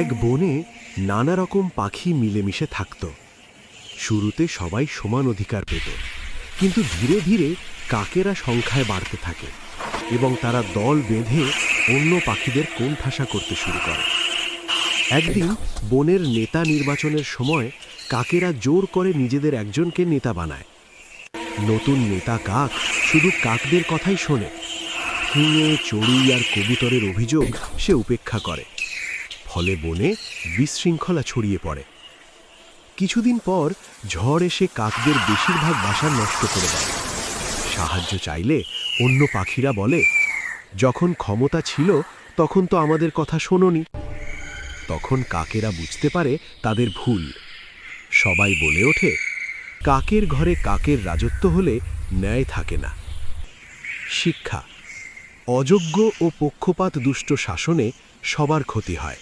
এক বনে নানা রকম পাখি মিলেমিশে থাকত। শুরুতে সবাই সমান অধিকার পেত, কিন্তু ধীরে ধীরে কাকেরা সংখ্যায় বাড়তে থাকে এবং তারা দল বেঁধে অন্য পাখিদের কোণঠাসা করতে শুরু করে। একদিন বনের নেতা নির্বাচনের সময় কাকেরা জোর করে নিজেদের একজনকে নেতা বানায়। নতুন নেতা কাক শুধু কাকদের কথাই শোনে। হিঙে, চড়ুই আর কবুতরের অভিযোগ সে উপেক্ষা করে। ফলে বনে বিশৃঙ্খলা ছড়িয়ে পড়ে। কিছুদিন পর ঝড় এসে কাকদের বেশিরভাগ বাসা নষ্ট করে দেয়। সাহায্য চাইলে অন্য পাখিরা বলে, যখন ক্ষমতা ছিল, তখন তো আমাদের কথা শোনোনি। তখন কাকেরা বুঝতে পারে তাদের ভুল। সবাই বলে ওঠে, কাকের ঘরে কাকের রাজত্ব হলে ন্যায় থাকে না। শিক্ষা, অযোগ্য ও পক্ষপাত দুষ্ট শাসনে সবার ক্ষতি হয়।